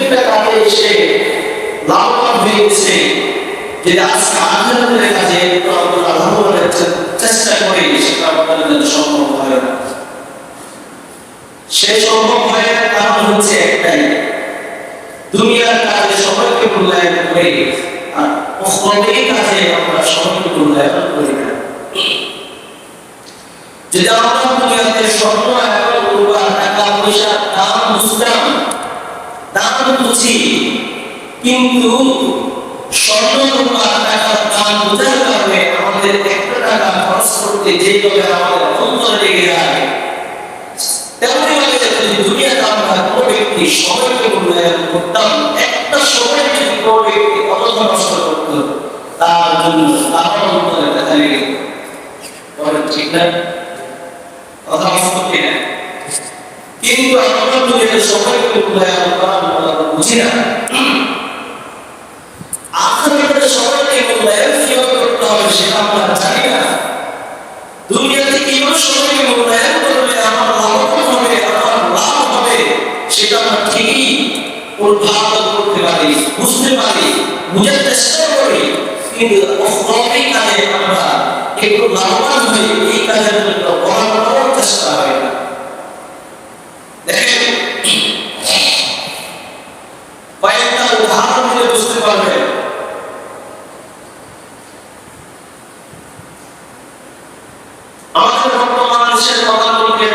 প্রত্যেকটা কাজে সে লাভবান হয়ে গেছে যে আজকে আখেরাতের কাজে চেষ্টা করি, সেটা সম্ভব হয় না। সে সম্ভব হয় কারণ হচ্ছে একটাই, দুনিয়ার কাজে সবাইকে মূল্যায়ন করে, আর অখলাকি কাজে আমরা সবাইকে মূল্যায়ন করি না। যদি আমরা দুনিয়াতে স্বর্ণ এবং টাকা পয়সা দাম বুঝি কিন্তু স্বর্ণ রূপা দাম বোঝার কারণে আমাদের একটা টাকা খরচ করতে যেভাবে আমাদের অন্তর লেগে যায়, তেমনি যদি দুনিয়াতে আমরা কোনো ব্যক্তি সময়কে মূল্যায়ন করতাম, একটা সময় তার জন্য দেখা লেগে ঠিক না? বুঝি না। আখেরাতে সময়কে মূল্যায়ন কীভাবে করতে হবে সেটা আমরা জানি না। দুনিয়াতে কীভাবে সময়কে মূল্যায়ন করলে আমার লাভবান হবে, আমার লাভ হবে, সেটা আমরা ঠিকই অনুধাবন করতে পারি, বুঝতে পারি, বুঝার চেষ্টা করি। কিন্তু অফলাইন কাজে আমরা একটু লাভবান হই এই কাজের জন্য বড় চেষ্টা হয় না দেখেন কয়েকটা উদাহরণ দিলে বুঝতে পারবেন আমাদের বর্তমান দেশের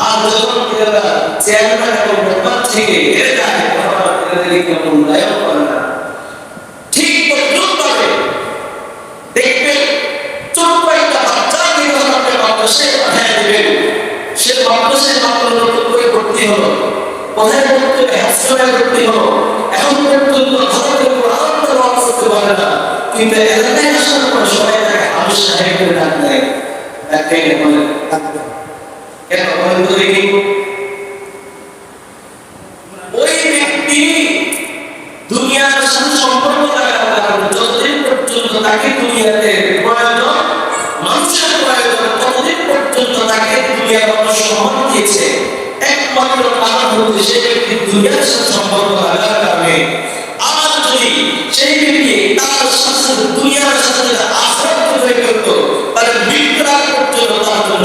আর যখন এরা চেয়ারম্যান এবং মেম্বার থেকে এড়ে যায় তখন মূল্যায়ন করে না সে মাদ্রাসায় মাত্র নতুন করে ভর্তি হলো কোথায় ভর্তি হবে হলো এখন পর্যন্ত ভারতের কোরআন তেলাওয়াত কিন্তু এলাকায় আসার পর সবাই তাকে সম্পর্ক দিয়েছে। একমাত্র কারণ দুনিয়ার সাথে সম্পর্ক রাখার কারণে। আর যদি সেই ব্যক্তি তার দুনিয়ার সাথে যদি আখরাত তৈরি করতো তাহলে বিক্রাম পর্যন্ত তার জন্য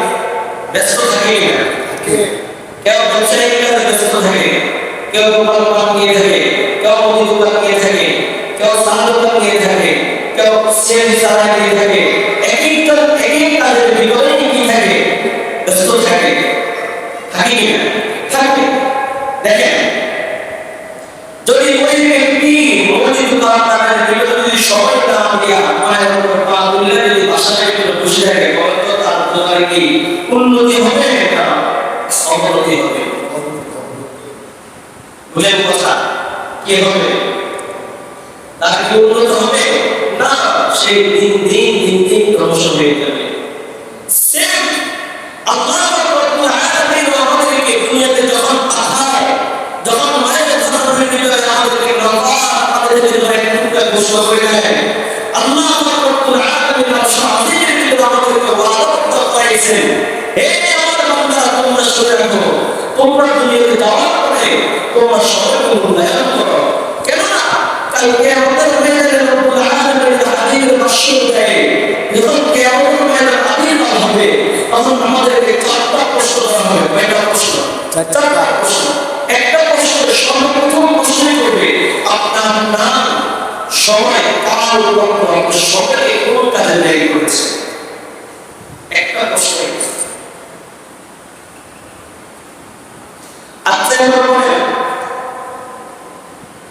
ব্যস্ত থাকে। কেউ ব্যবসায়িক কাজে ব্যস্ত থাকে। কেউ দোকান দোকান নিয়ে থাকে, কেউ মুদি দোকান নিয়ে থাকে, কেউ চাল দোকান নিয়ে থাকে, কেউ সেল চালা নিয়ে থাকে। এক একটা এক এক কাজের ভিতরে কি থাকে। ব্যস্ত থাকে। থাকে কিনা থাকে। দেখেন ভুলের কথা কে হবে? তার কি উন্নত হবে? না, সে দিন দিন দিন দিন ক্রমশ হয়ে যাবে। আল্লাহ আমাদেরকে যখন যখন আমাদের সময় কাল সবাইকে কোন কাজে ব্যয় করেছে একটা প্রশ্ন আচ্ছা এবার বলেন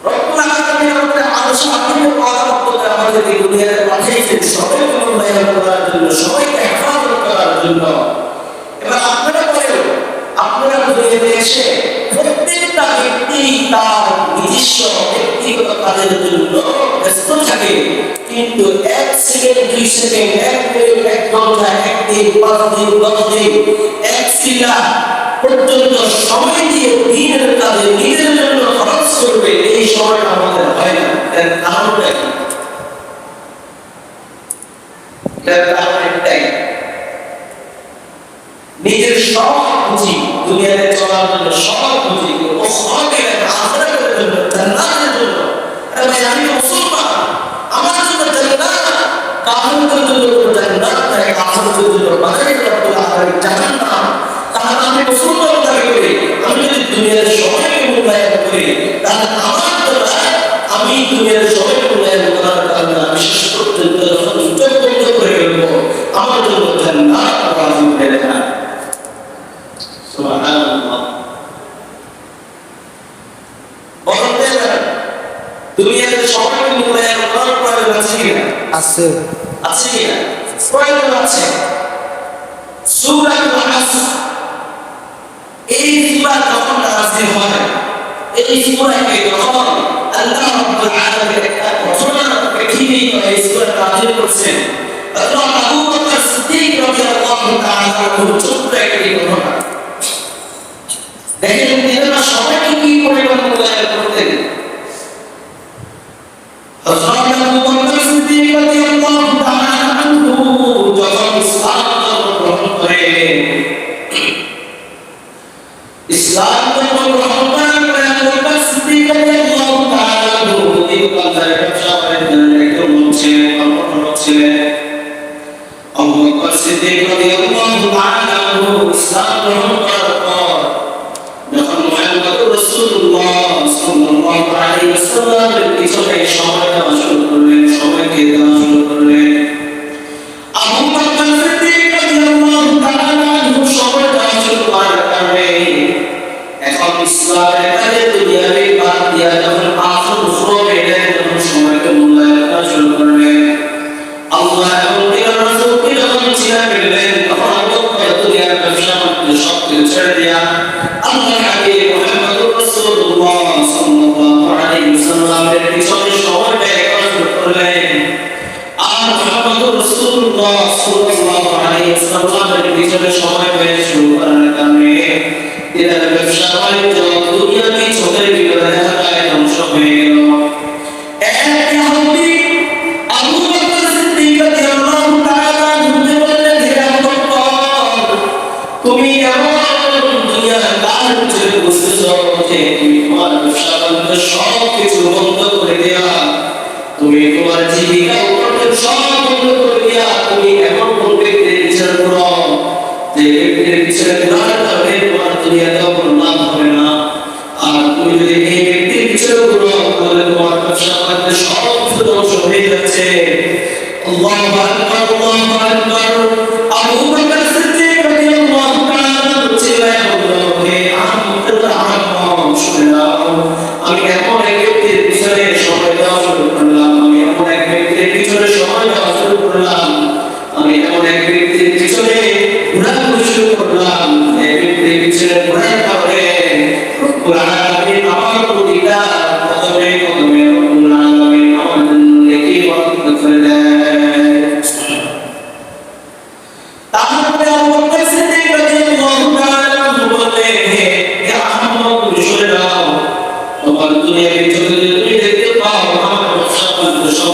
রব্বুল আলামিন আমাদের সবাইকে মূল্যায়ন করার জন্য সবাইকে হেফাজত করার জন্য এবার আপনারা আপনারা প্রত্যেকটা ব্যক্তি তার নিজস্ব ব্যক্তিগত কাজের জন্য ব্যস্ত থাকে কিন্তু এক সেকেন্ড দুই এক মিনিট এক এক দিন পাঁচ দিন এক সিলা পর্যন্ত সময় দিয়ে দিনের কাজে নিজের জন্য খরচ করবে, এই সময়টা আমাদের হয় না। এর কারণটা কি? একটাই নিজের সব পুঁজি, দুনিয়াতে চলার জন্য সব পুঁজি সবের আখরাতের আমি তো মুসলমান। আমার আমি আমি যদি দুনিয়ার মূল্যায়ন করি তাহলে আমার দ্বারা আমি দুনিয়ার সবাইকে মূল্যায়ন করার কারণে আমি শেষ পর্যন্ত যখন চোখ বন্ধ করে ফেলব আমার জন্য জান্নাত হয়ে সুবহানাল্লাহ। বলতে আছে কিনা আছে। আছে কিনা প্রয়োজন আছে। সূরাতুল আসর এই সূরা যখন নাযিল হয় এই সূরাকে যখন আল্লাহ রাব্বুল আলামিন একটা ঘটনা পৃথিবী এই সূরা নাযিল করছেন হযরত আবু বকর সিদ্দিক রাদিয়াল্লাহু তোমার জীবিকা উপার্জন করে বিচার করো যে ব্যক্তির দুনিয়াতে কোনো হবে না। আর তুমি তাহলে তোমার ব্যবসা সব